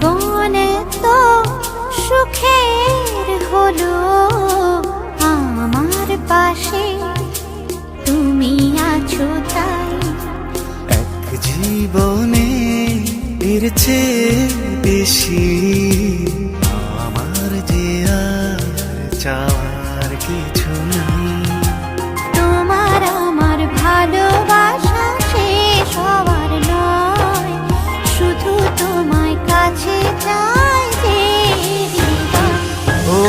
তো সুখের হলো আমার পাশে। তুমি আছো তাই। এক জীবনে এর চেয়ে বেশি আমার যে আর চাওয়ার কিছু নাই।